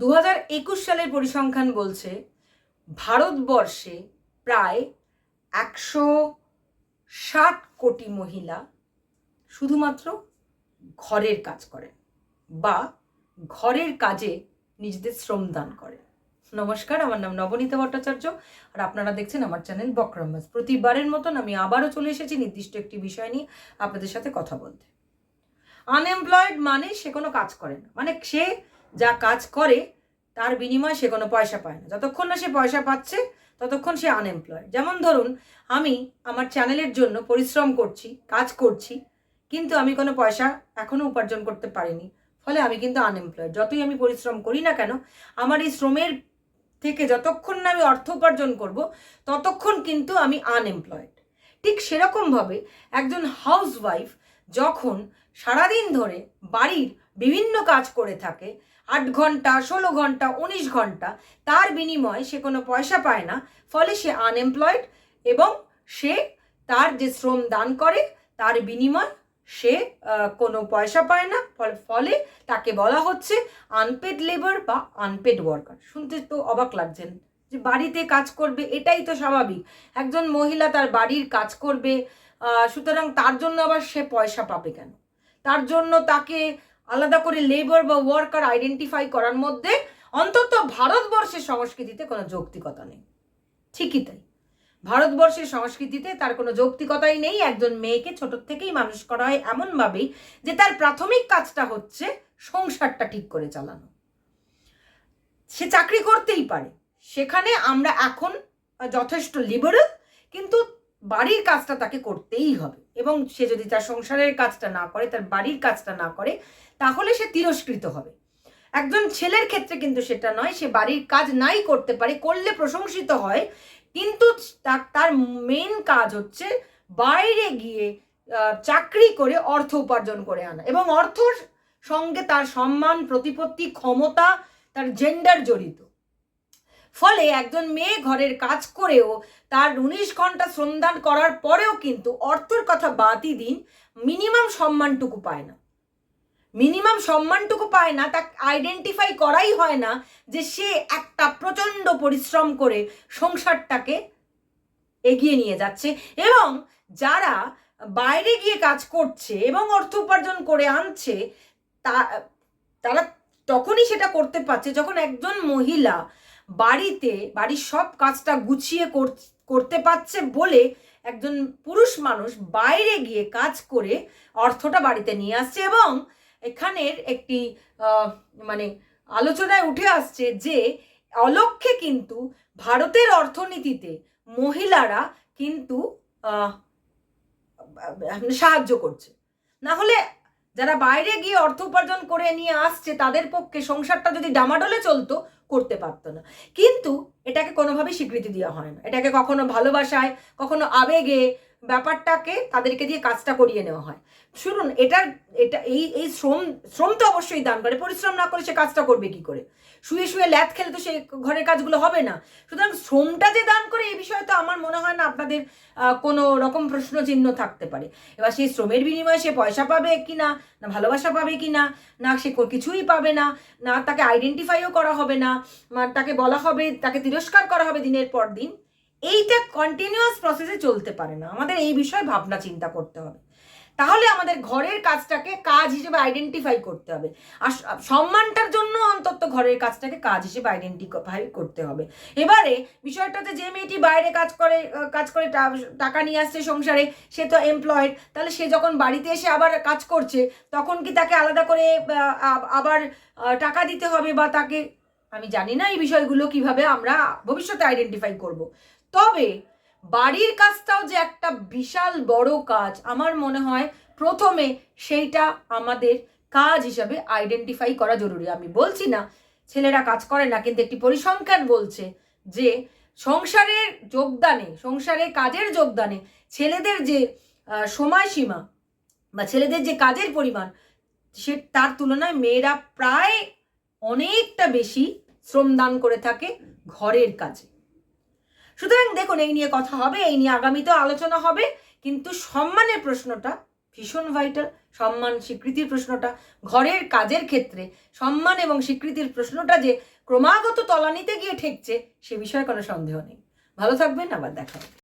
দু সালের পরিসংখ্যান বলছে ভারতবর্ষে প্রায় একশো ষাট কোটি মহিলা শুধুমাত্র ঘরের কাজ করেন বা ঘরের কাজে নিজেদের শ্রমদান করেন। নমস্কার, আমার নাম নবনীতা ভট্টাচার্য আর আপনারা দেখছেন আমার চ্যানেল বক্রম্বাস প্রতিবারের মতন আমি আবারও চলে এসেছি নির্দিষ্ট একটি বিষয় নিয়ে আপনাদের সাথে কথা বলতে। আনএমপ্লয়েড মানে সে কোনো কাজ করে না। মানে সে যা কাজ করে, তার বিনিময়ে সে কোনো পয়সা পায় না। যতক্ষণ না সে পয়সা পাচ্ছে, ততক্ষণ সে আনএমপ্লয়েড যেমন ধরুন, আমি আমার চ্যানেলের জন্য পরিশ্রম করছি, কাজ করছি, কিন্তু আমি কোনো পয়সা এখনও উপার্জন করতে পারিনি। ফলে আমি কিন্তু আনএমপ্লয়েড যতই আমি পরিশ্রম করি না কেন, আমার এই শ্রমের থেকে যতক্ষণ না আমি অর্থ উপার্জন করব, ততক্ষণ কিন্তু আমি আনএমপ্লয়েড ঠিক সেরকমভাবে একজন হাউসওয়াইফ যখন সারাদিন ধরে বাড়ির বিভিন্ন কাজ করে থাকে। আট ঘণ্টা, ষোলো ঘণ্টা, উনিশ ঘণ্টা। তার বিনিময়ে সে কোনো পয়সা পায় না। ফলে সে আনএমপ্লয়েড এবং সে তার যে শ্রম দান করে, তার বিনিময় সে কোনো পয়সা পায় না। ফল- তাকে বলা হচ্ছে আনপেড লেবার বা আনপেড ওয়ার্কার শুনতে তো অবাক লাগছেন যে বাড়িতে কাজ করবে, এটাই তো স্বাভাবিক। একজন মহিলা তার বাড়ির কাজ করবে সুতরাং তার জন্য আবার সে পয়সা পাবে কেন? তার জন্য তাকে আলাদা করে লেবার বা ওয়ার্কার আইডেন্টিফাই করার মধ্যে অন্তত ভারতবর্ষের সংস্কৃতিতে কোনো যৌক্তিকতা নেই। ঠিকই তাই। ভারতবর্ষের সংস্কৃতিতে তার কোনো যৌক্তিকতাই নেই, একজন মেয়েকে ছোট থেকেই মানুষ করা হয় এমনভাবেই যে তার প্রাথমিক কাজটা হচ্ছে সংসারটা ঠিক করে চালানো। সে চাকরি করতেই পারে। সেখানে আমরা এখন যথেষ্ট লিবারেল কিন্তু বাড়ির কাজটা তাকে করতেই হবে। এবং সে যদি তার সংসারের কাজটা না করে, তার বাড়ির কাজটা না করে, তাহলে সে তিরস্কৃত হবে। একজন ছেলের ক্ষেত্রে কিন্তু সেটা নয়, সে বাড়ির কাজ নাই করতে পারে, করলে প্রশংসিত হয়, কিন্তু তার মেন কাজ হচ্ছে বাইরে গিয়ে চাকরি করে অর্থ উপার্জন করে আনা। এবং অর্থর সঙ্গে তার সম্মান, প্রতিপত্তি, ক্ষমতা, তার জেন্ডার জড়িত। ফলে একজন মেয়ে ঘরের কাজ করেও তার উনিশ ঘণ্টা শ্রমদান করার পরেও কিন্তু অর্থের কথা বাদই দিন মিনিমাম সম্মানটুকু পায় না। মিনিমাম সম্মানটুকু পায় না, তা আইডেন্টিফাই করাই হয় না যে সে একটা প্রচণ্ড পরিশ্রম করে সংসারটাকে এগিয়ে নিয়ে যাচ্ছে এবং যারা বাইরে গিয়ে কাজ করছে এবং অর্থ উপার্জন করে আনছে, তা, তারা তখনই সেটা করতে পারছে যখন একজন মহিলা বাড়িতে, বাড়ির সব কাজটা গুছিয়ে কর- করতে পারছে বলে একজন পুরুষ মানুষ বাইরে গিয়ে কাজ করে অর্থটা বাড়িতে নিয়ে আসছে এবং এখানের একটি মানে আলোচনায় উঠে আসছে যে অলক্ষে কিন্তু ভারতের অর্থনীতিতে মহিলারা কিন্তু সাহায্য করছে। না হলে যারা বাইরে গিয়ে অর্থ উপার্জন করে নিয়ে আসছে, তাদের পক্ষে সংসারটা যদি ডামাডোলে চলতো, করতে পারতো না। কিন্তু এটাকে কোনোভাবেই স্বীকৃতি দেওয়া হয় না। এটাকে কখনো ভালোবাসায়, কখনো আবেগে ব্যাপারটাকে তাদেরকে দিয়ে কাজটা করিয়ে নেওয়া হয়। শুনুন, এটার, এটা, এই এই শ্রম শ্রম তো অবশ্যই দান করে, পরিশ্রম না করে সে কাজটা করবে কি করে? শুয়ে শুয়ে ল্যাথ খেলে তো সে ঘরের কাজগুলো হবে না। সুতরাং শ্রমটা যে দান করে, এই বিষয়ে তো আমার মনে হয় না আপনাদের কোনো রকম প্রশ্ন চিহ্ন থাকতে পারে। এবার সেই শ্রমের বিনিময়ে সে পয়সা পাবে কি না না ভালোবাসা পাবে কি না না সে কিছুই পাবে না না তাকে আইডেন্টিফাইও করা হবে না তাকে বলা হবে, তাকে তিরস্কার করা হবে দিনের পর দিন। এইটা কন্টিনিউয়াস প্রসেসে চলতে পারে না। আমাদের এই বিষয়ে ভাবনা চিন্তা করতে হবে। তাহলে আমাদের ঘরের কাজটাকে কাজ হিসেবে আইডেন্টিফাই করতে হবে। আর সম্মানটার জন্য অন্তত ঘরের কাজটাকে কাজ হিসেবে আইডেন্টিফাই করতে হবে। এবারে বিষয়টাতে যে মেয়েটি বাইরে কাজ করে কাজ করে টাকা নিয়ে আসছে সংসারে, সে তো এমপ্লয়েড তাহলে সে যখন বাড়িতে এসে আবার কাজ করছে, তখন কি তাকে আলাদা করে আবার টাকা দিতে হবে বা তাকে আমি জানি না এই বিষয়গুলো কীভাবে আমরা ভবিষ্যতে আইডেন্টিফাই করব। তবে বাড়ির কাজটাও যে একটা বিশাল বড় কাজ, আমার মনে হয় প্রথমে সেইটা আমাদের কাজ হিসাবে আইডেন্টিফাই করা জরুরি। আমি বলছি না, ছেলেরা কাজ করে না, কিন্তু একটি পরিসংখ্যান বলছে যে সংসারের যোগদানে, সংসারে কাজের যোগদানে ছেলেদের যে সময়সীমা বা ছেলেদের যে কাজের পরিমাণ, সে, তার তুলনায় মেয়েরা প্রায় অনেকটা বেশি শ্রমদান করে থাকে ঘরের কাজে। সুতরাং দেখুন, এই নিয়ে কথা হবে, এই নিয়ে আগামীতেও আলোচনা হবে, কিন্তু সম্মানের প্রশ্নটা ভীষণ ভাইটাল সম্মান স্বীকৃতির প্রশ্নটা, ঘরের কাজের ক্ষেত্রে সম্মান এবং স্বীকৃতির প্রশ্নটা যে ক্রমাগত তলানিতে গিয়ে ঠেকছে, সে বিষয়ে কোনো সন্দেহ নেই। ভালো থাকবেন, আবার দেখা হবে।